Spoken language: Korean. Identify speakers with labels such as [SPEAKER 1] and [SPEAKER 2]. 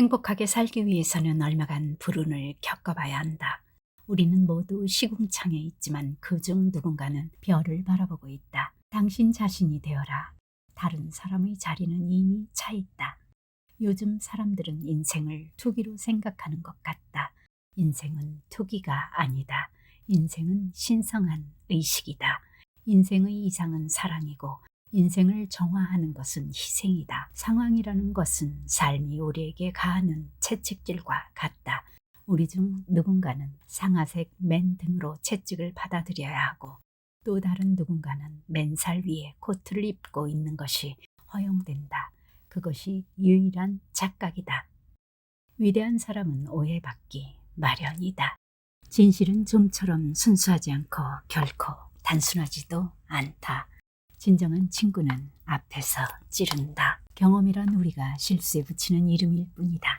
[SPEAKER 1] 행복하게 살기 위해서는 얼마간 불운을 겪어봐야 한다. 우리는 모두 시궁창에 있지만 그중 누군가는 별을 바라보고 있다. 당신 자신이 되어라. 다른 사람의 자리는 이미 차 있다. 요즘 사람들은 인생을 투기로 생각하는 것 같다. 인생은 투기가 아니다. 인생은 신성한 의식이다. 인생의 이상은 사랑이고 인생을 정화하는 것은 희생이다. 상황이라는 것은 삶이 우리에게 가하는 채찍질과 같다. 우리 중 누군가는 상아색 맨 등으로 채찍을 받아들여야 하고 또 다른 누군가는 맨살 위에 코트를 입고 있는 것이 허용된다. 그것이 유일한 착각이다. 위대한 사람은 오해받기 마련이다. 진실은 좀처럼 순수하지 않고 결코 단순하지도 않다. 진정한 친구는 앞에서 찌른다. 경험이란 우리가 실수에 붙이는 이름일 뿐이다.